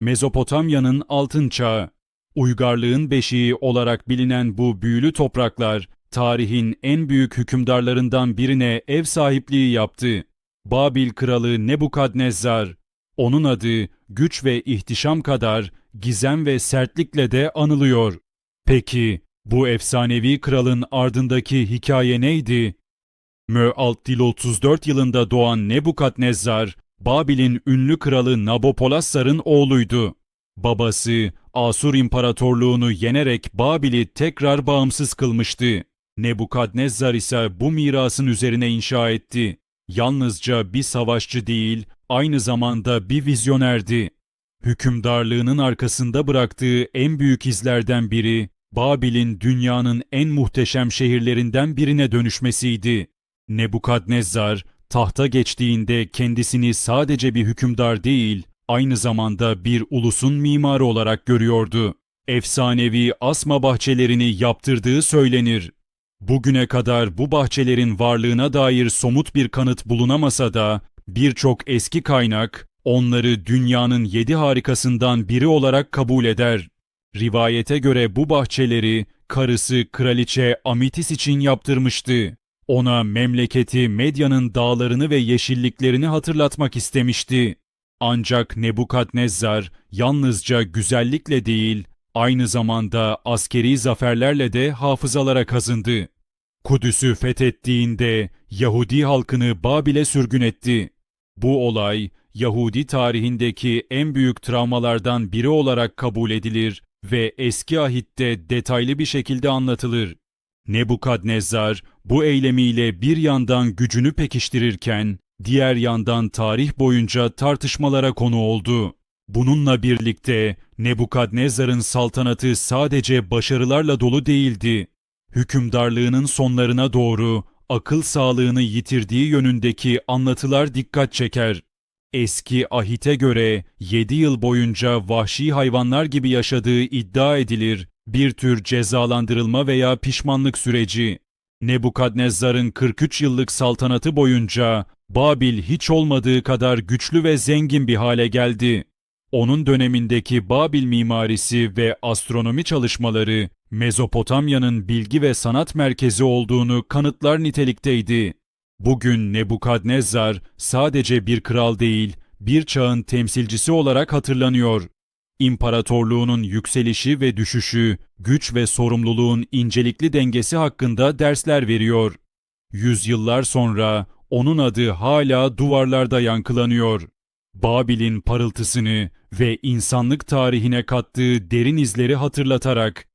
Mezopotamya'nın altın çağı. Uygarlığın beşiği olarak bilinen bu büyülü topraklar, tarihin en büyük hükümdarlarından birine ev sahipliği yaptı. Babil kralı Nebukadnezzar. Onun adı güç ve ihtişam kadar gizem ve sertlikle de anılıyor. Peki bu efsanevi kralın ardındaki hikaye neydi? Möaltil 34 yılında doğan Nebukadnezzar, Babil'in ünlü kralı Nabopolassar'ın oğluydu. Babası Asur İmparatorluğunu yenerek Babil'i tekrar bağımsız kılmıştı. Nebukadnezzar ise bu mirasın üzerine inşa etti. Yalnızca bir savaşçı değil, aynı zamanda bir vizyonerdi. Hükümdarlığının arkasında bıraktığı en büyük izlerden biri, Babil'in dünyanın en muhteşem şehirlerinden birine dönüşmesiydi. Nebukadnezzar, tahta geçtiğinde kendisini sadece bir hükümdar değil, aynı zamanda bir ulusun mimarı olarak görüyordu. Efsanevi asma bahçelerini yaptırdığı söylenir. Bugüne kadar bu bahçelerin varlığına dair somut bir kanıt bulunamasa da birçok eski kaynak onları dünyanın yedi harikasından biri olarak kabul eder. Rivayete göre bu bahçeleri karısı kraliçe Amitis için yaptırmıştı. Ona memleketi Medya'nın dağlarını ve yeşilliklerini hatırlatmak istemişti. Ancak Nebukadnezzar yalnızca güzellikle değil, aynı zamanda askeri zaferlerle de hafızalara kazındı. Kudüs'ü fethettiğinde Yahudi halkını Babil'e sürgün etti. Bu olay Yahudi tarihindeki en büyük travmalardan biri olarak kabul edilir ve eski ahitte detaylı bir şekilde anlatılır. Nebukadnezzar bu eylemiyle bir yandan gücünü pekiştirirken diğer yandan tarih boyunca tartışmalara konu oldu. Bununla birlikte Nebukadnezzar'ın saltanatı sadece başarılarla dolu değildi. Hükümdarlığının sonlarına doğru akıl sağlığını yitirdiği yönündeki anlatılar dikkat çeker. Eski ahite göre 7 yıl boyunca vahşi hayvanlar gibi yaşadığı iddia edilir, bir tür cezalandırılma veya pişmanlık süreci. Nebukadnezzar'ın 43 yıllık saltanatı boyunca Babil hiç olmadığı kadar güçlü ve zengin bir hale geldi. Onun dönemindeki Babil mimarisi ve astronomi çalışmaları Mezopotamya'nın bilgi ve sanat merkezi olduğunu kanıtlar nitelikteydi. Bugün Nebukadnezzar sadece bir kral değil, bir çağın temsilcisi olarak hatırlanıyor. İmparatorluğunun yükselişi ve düşüşü, güç ve sorumluluğun incelikli dengesi hakkında dersler veriyor. Yüzyıllar sonra onun adı hala duvarlarda yankılanıyor. Babil'in parıltısını ve insanlık tarihine kattığı derin izleri hatırlatarak